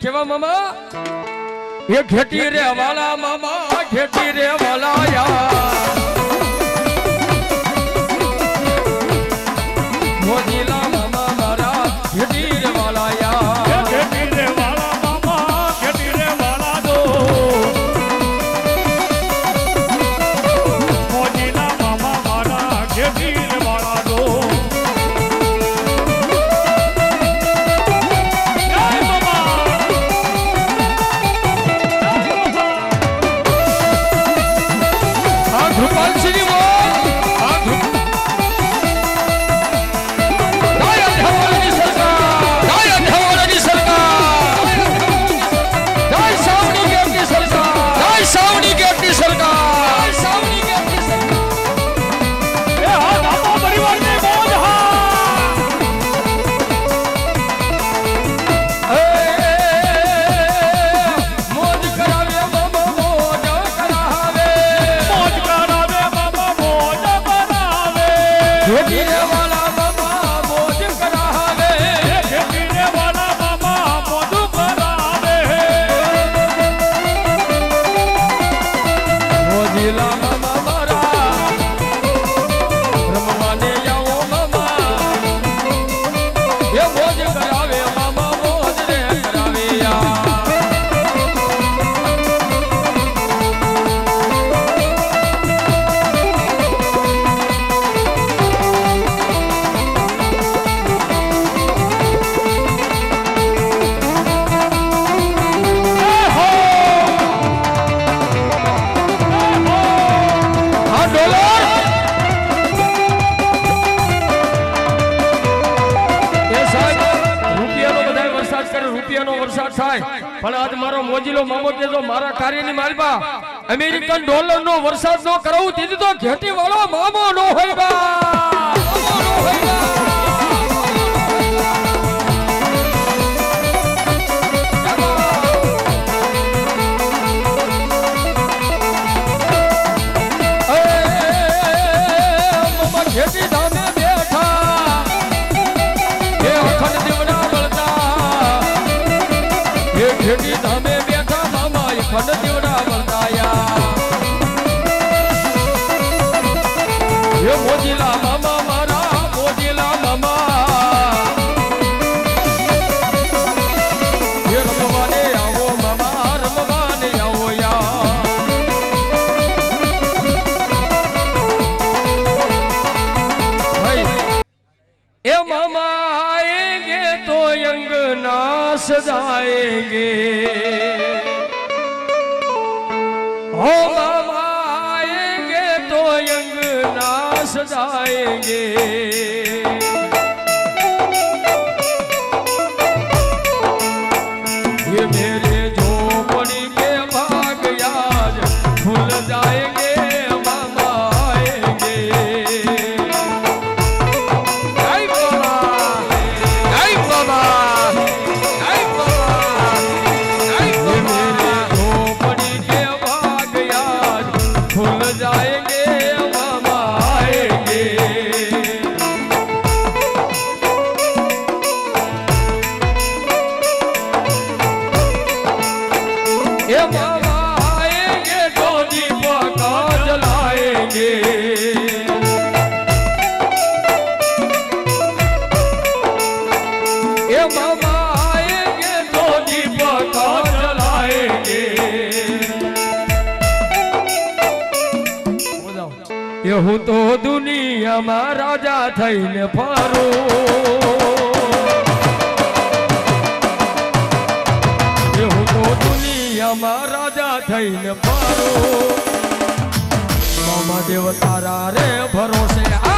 કેવા મામા? એ ઘેટી રે વાલા મામા ઘેટી રે વાલા યાર મારા કાર્યની માલબા, અમેરિકન ડોલર નો વરસાદ નો કરવું, તેથી તો ઘેટી વાળો મામો નો હોય બા. हो आएंगे तो यंग नास जाएंगे भूल जाएंगे अब એ હું તો દુનિયામાં રાજા થઈને ફરું. એ હું તો દુનિયામાં રાજા થઈને ફરું. મામા દેવ તારા રે ભરોસે આ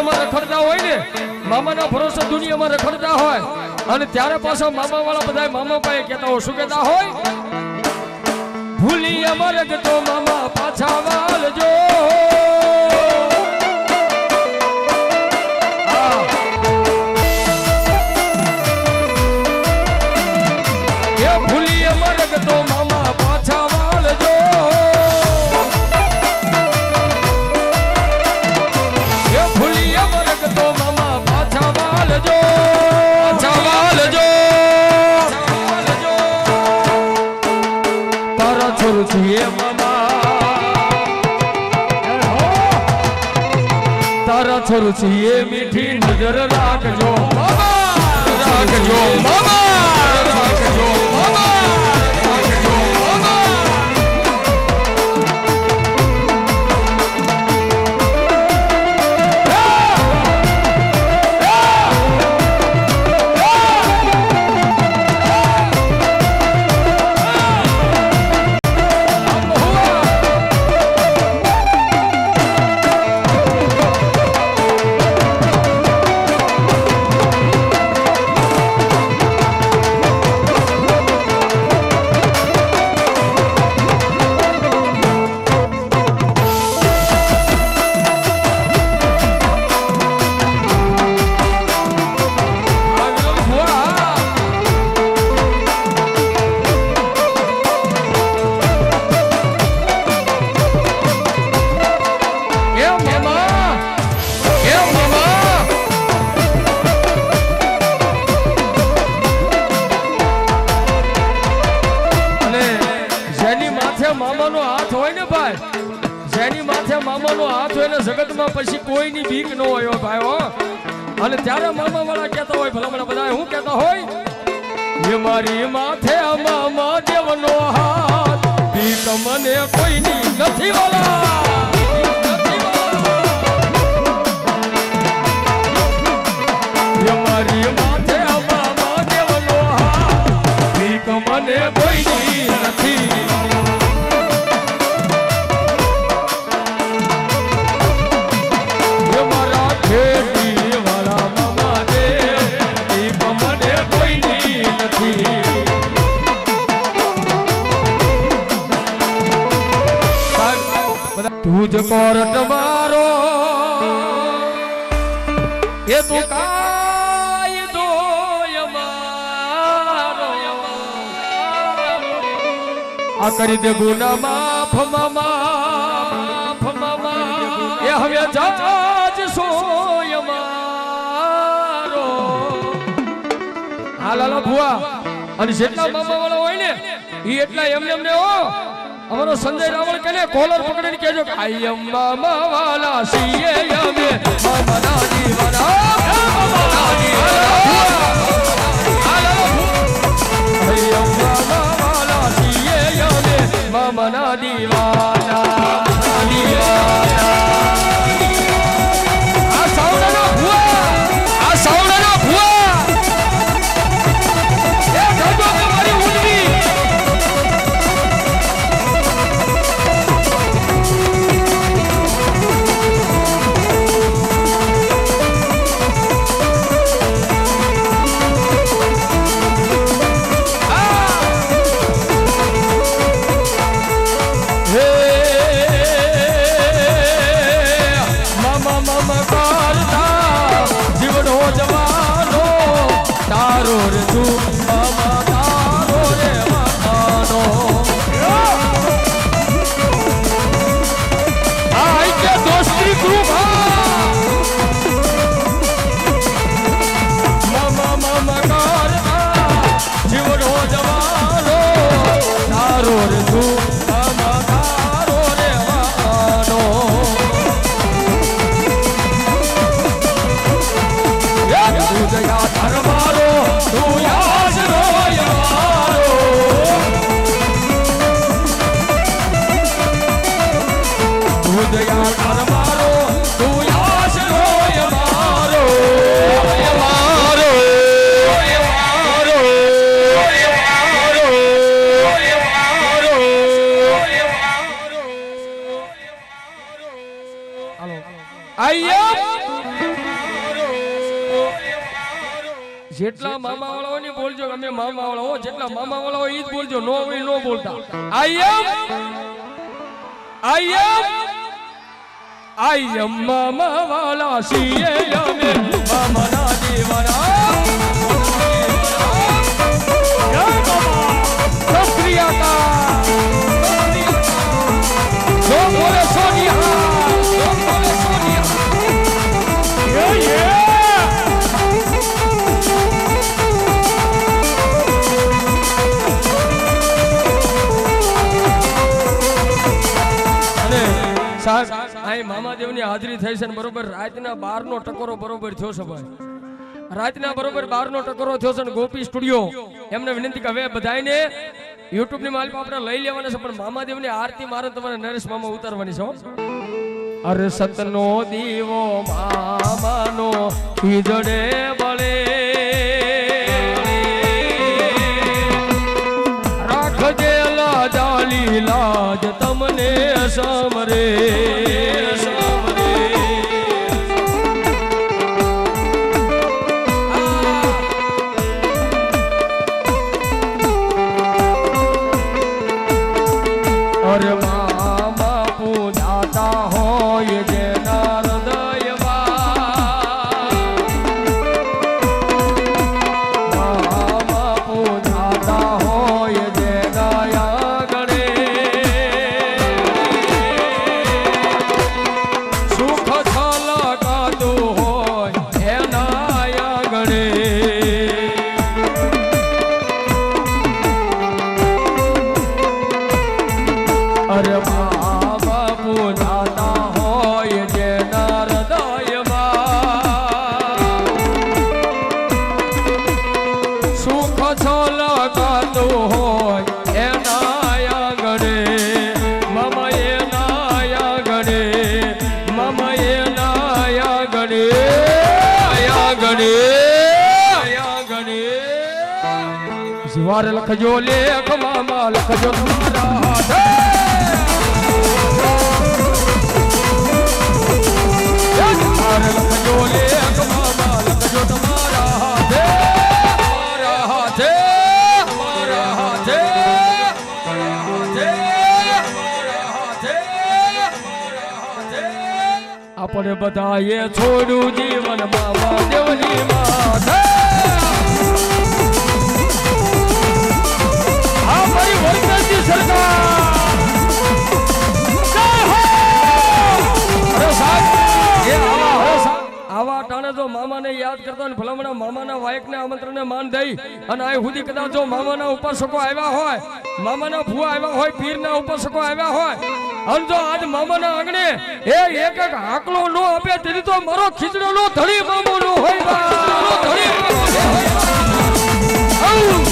દુનિયામાં રખડતા હોય ને, મામાના ભરોસે દુનિયામાં રખડતા હોય, અને ત્યારે પાછા મામા વાળા બધા મામા પાસે કહેતા હોય, શું કહેતા હોય? ભૂલી અમારે તો મામા પાછા વાલજો. તારા છોરું છું એ મીઠી નજર રાખજો. રાખજો. મામાનો હાથ હોય ને જગતમાં પછી કોઈની બીક ન હોય ભાઈ, હો. અને ત્યારે મામા વાળા કહેતા હોય ભલા બધા શું કહેતા હોય, એ મારી માથે મામા દેવનો હાથ, બીક મને કોઈની નથી વાળા મને કોઈની નથી આ કરી દે ગુના, માફ, મામા મામા. એ હવે જાજ સોય મારો. હા, લાલા ભુવા. અને જેટલા મામા વાળા હોય ને એ એટલા એમને એમને ઓ અમારો સંજય રાવળ કે કોલર પકડીને કહેજો કે, આઈ એમ મામા વાલા સીએ અમે. મામા ના વાલા મામા ના આઈ એમ મામા વાલા સીએ જેટલા મામા વાળા હોય ને બોલજો અમે મામા વાળા હો જેટલા મામા વાળા હોય એ જ બોલજો નો હોય નો બોલતા. આઈ એમ આઈ એમ આઈ એમ મામા વાળા સીએ અમે. મામાના અહીં મામાદેવની હાજરી થઈ છે ને બરોબર રાતના બાર નો ટકોરો બરોબર થયો છે ભાઈ. રાતના બરોબર બાર નો ટકોરો થયો છે ને ગોપી સ્ટુડિયો. એમને વિનંતી કે હવે બધાને યુટ્યુબની માલિક આપણે લઈ લેવાના છે, પણ મામાદેવની આરતી મારે તમારે નરેશ મામા ઉતારવાની છે અરે સતનો દીવો મામાનો ખીજડે બળે. રાખજે લાજ તમને જીવાર લખજો લેખ મામા લખજો મારા હાથે. મારા મારા મારા મારા આપણે બધાએ છોડ્યું જીવન મામા દેવની માથે. આવા ટાણે જો મામાને યાદ કરતા ભલામણા મામાના વાયકને આમંત્રણને માન દઈ અને આ સુધી કદાચ જો મામાના ઉપાસકો આવ્યા હોય મામાના ભુવા આવ્યા હોય પીરના ઉપાસકો આવ્યા હોય અને જો આજ મામાના આંગણે એ એક એક આકલો નો આપે તેથી તો મારો ખીચડો નો ધણી મામો નો હોય ધણી મામો નો હોય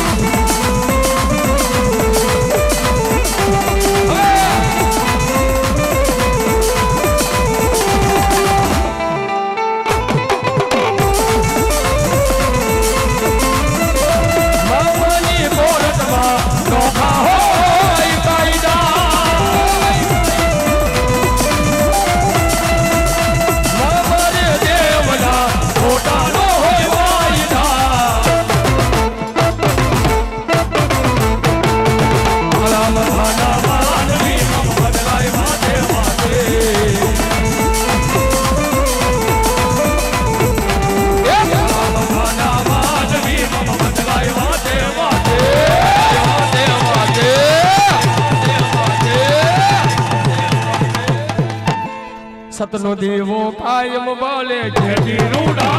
સતનો દેવો કાયમ બોલે ખેડી રૂડા